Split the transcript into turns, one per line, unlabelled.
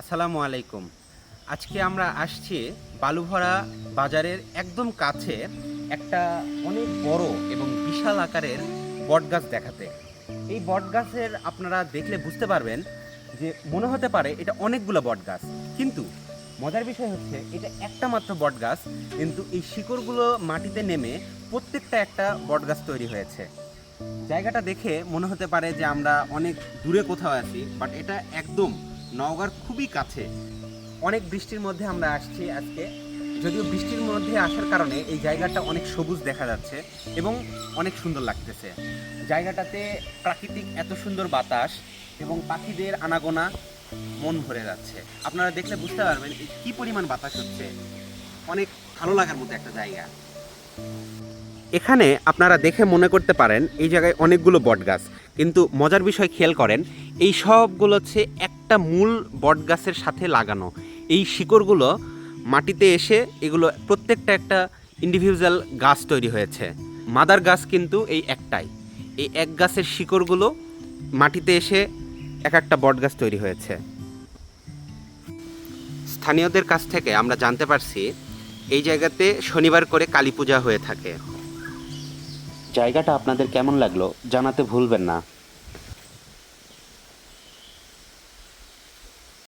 আসসালামু আলাইকুম। আজকে আমরা আসছি বালুভরা বাজারের একদম কাছে একটা অনেক বড় এবং বিশাল আকারের বটগাছ দেখাতে। এই বটগাছের আপনারা দেখলে বুঝতে পারবেন যে মনে হতে পারে এটা অনেকগুলো বটগাছ। কিন্তু মজার বিষয় হচ্ছে এটা একটা মাত্র বটগাছ, কিন্তু এই শিকড়গুলো মাটিতে নেমে প্রত্যেকটা একটা বটগাছ তৈরি হয়েছে। জায়গাটা দেখে মনে হতে পারে যে আমরা অনেক দূরে কোথাও আছি, বাট এটা একদম নওগাঁর খুবই কাছে। অনেক বৃষ্টির মধ্যে আমরা আসছি আজকে। যদিও বৃষ্টির মধ্যে আসার কারণে এই জায়গাটা অনেক সবুজ দেখা যাচ্ছে এবং অনেক সুন্দর লাগতেছে। জায়গাটাতে প্রাকৃতিক এত সুন্দর বাতাস এবং পাখিদের আনাগোনা মন ভরে যাচ্ছে। আপনারা দেখলে বুঝতে পারবেন কি পরিমাণ বাতাস হচ্ছে। অনেক ভালো লাগার মতো একটা জায়গা। এখানে আপনারা দেখে মনে করতে পারেন এই জায়গায় অনেকগুলো বটগাছ। কিন্তু মজার বিষয় খেয়াল করেন, এই সবগুলো হচ্ছে একটা মূল বটগাছের সাথে লাগানো। এই শিকড়গুলো মাটিতে এসে এগুলো প্রত্যেকটা একটা ইন্ডিভিজুয়াল গাছ তৈরি হয়েছে। মাদার গাছ কিন্তু এই একটাই। এই এক গাছের শিকড়গুলো মাটিতে এসে এক একটা বটগাছ তৈরি হয়েছে। স্থানীয়দের কাছ থেকে আমরা জানতে পারছি, এই জায়গাতে শনিবার করে কালী পূজা হয়ে থাকে। জায়গাটা আপনাদের কেমন লাগল জানাতে ভুলবেন না।